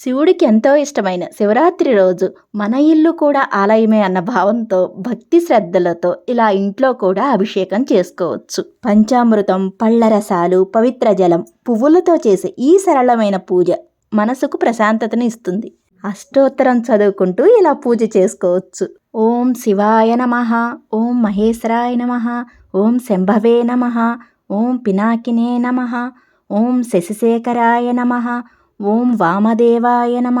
శివుడికి ఎంతో ఇష్టమైన శివరాత్రి రోజు మన ఇల్లు కూడా ఆలయమే అన్న భావంతో భక్తి శ్రద్ధలతో ఇలా ఇంట్లో కూడా అభిషేకం చేసుకోవచ్చు. పంచామృతం పళ్ళ రసాలు పవిత్ర జలం పువ్వులతో చేసే ఈ సరళమైన పూజ మనసుకు ప్రశాంతతను ఇస్తుంది. అష్టోత్తరం చదువుకుంటూ ఇలా పూజ చేసుకోవచ్చు. ఓం శివాయ నమ ఓం మహేశ్వరాయ నమ ఓం శంభవే నమ ఓం పినాకినే నమ ఓం శశిశేఖరాయ నమ ఓం వామదేవాయ నమ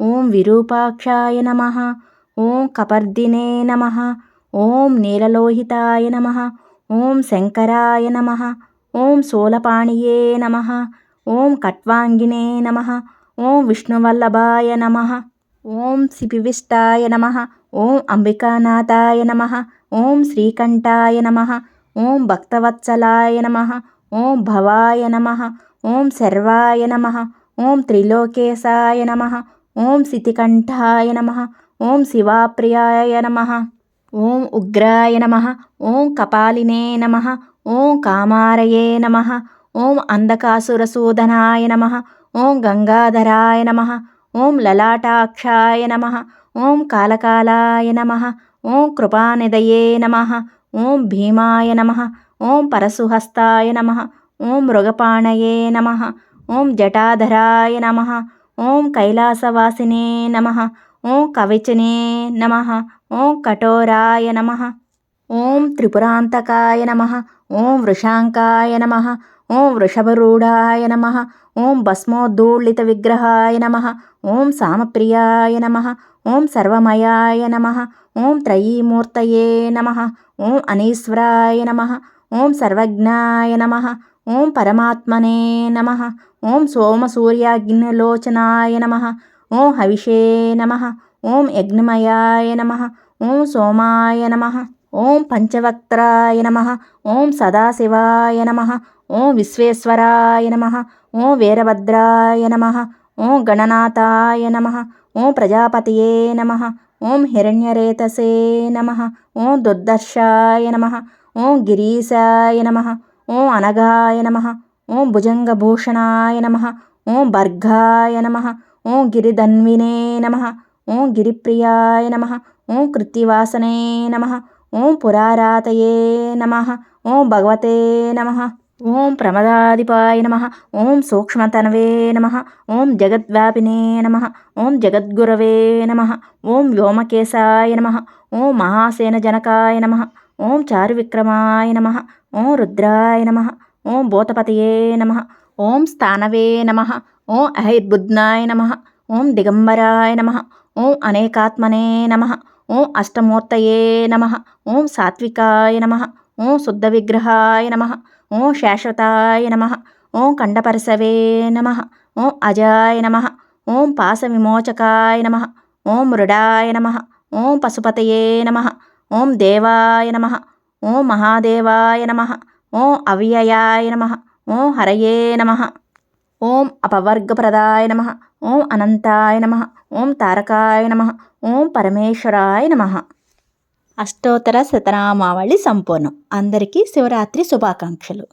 ఓం విరూపాక్షాయ నమ ఓం కపర్దినే నమ ఓం నీలలోహితాయ నమ ఓం శంకరాయ నమ ఓం శూలపాణియే నమ ఓం కట్వాంగినే నమ ఓం విష్ణువల్లభాయ నమ ఓం శిపివిష్టాయ నమ ఓం అంబికానాథాయ నమ ఓం శ్రీకంఠాయ నమ ఓం భక్తవత్సలాయ నమ ఓం భవాయ నమ ఓం శర్వాయ నమ ఓం త్రిలోకేశాయ నమ ఓం శితికంఠాయ నమ ఓం శివాప్రియాయ నమ ఓం ఉగ్రాయ నమ ఓం కపాలినే నమ ఓం కామారయే నమ ఓం అంధకాసురసూదనాయ నమ ఓం గంగాధరాయ నమ ఓం లలాటాక్షాయ నమ ఓం కాలకాలాయ నమ ఓం కృపానిదయే నమ ఓం భీమాయ నమ ఓం పరశుహస్తాయ నమ ఓం మృగపాణయే నమ ఓం జటాధరాయ నమ ఓం కైలాసవాసినే నమ ఓం కవిచనే నమ ఓం కఠోరాయ నమ ఓం త్రిపురాంతకాయ నమ ఓం వృషాంకాయ నమ ఓం వృషభరూఢాయ నమ ఓం భస్మోద్దూళిత విగ్రహాయ నమ ఓం సామప్రియాయ నమ ఓం సర్వమయాయ నమ ఓం త్రయీమూర్తయే నమ ఓం అనీశ్వరాయ నమ ఓం సర్వజ్ఞాయ నమ ఓం పరమాత్మనే నమ ఓం సోమసూర్యాగ్నిలోచనాయ నమ ఓం హవిషే నమ ఓం యజ్ఞమయాయ నమ ఓం సోమాయ నమ ఓం పంచవక్త్రాయ నమ ఓం సదాశివాయ నమ ఓం విశ్వేశ్వరాయ నమ ఓం వీరభద్రాయ నమ ఓం గణనాథాయ నమ ఓం ప్రజాపతియే నమ ఓం హిరణ్యరేతసే నమ ఓం దుర్దర్శాయ నమ ఓం గిరీశాయ నమ ఓం అనగాయ నమ ఓం భుజంగభూషణాయ నమ ఓం భర్గాయ నమ ఓం గిరిధన్వినే నమ ఓం గిరిప్రియాయ నమ ఓం కృత్తివాసనే నమ ఓం పురారాతయే నమ ఓం భగవతే నమ ఓం ప్రమదాధిపాయ నమ ఓం సూక్ష్మతనవే నమ ఓం జగద్వ్యాపినే నమ ఓం జగద్గురవే నమ ఓం వ్యోమకేశాయ నమ ఓం మహాసేనజనకాయ నమ ఓం చారువిక్రమాయ నమ ఓం రుద్రాయ నమ ఓం భూతపతయే నమ ఓం స్థానవే నమ ఓం అహైర్బుద్నాయ నమ ఓం దిగంబరాయ నమ ఓం అనేకాత్మనే నమ ఓం అష్టమూర్తయే నమ ఓం సాత్వికాయ నమ ఓం శుద్ధ విగ్రహాయ నమ ఓం శాశ్వతాయ నమ ఓం కండపరసవే నమ ఓం అజాయ నమ ఓం పాస విమోచకాయ నమ ఓం మృడాయ నమ ఓం పశుపతయే నమ ఓం దేవాయ నమ ఓం మహాదేవాయ నమ ఓం అవ్యయాయ నమ. ఓం హరయే నమ. ఓం అపవర్గప్రదాయ నమ. ఓం అనంతాయ నమ. ఓం తారకాయ నమ. ఓం పరమేశ్వరాయ నమ. అష్టోత్తర శతనామావళి సంపూర్ణం. అందరికీ శివరాత్రి శుభాకాంక్షలు.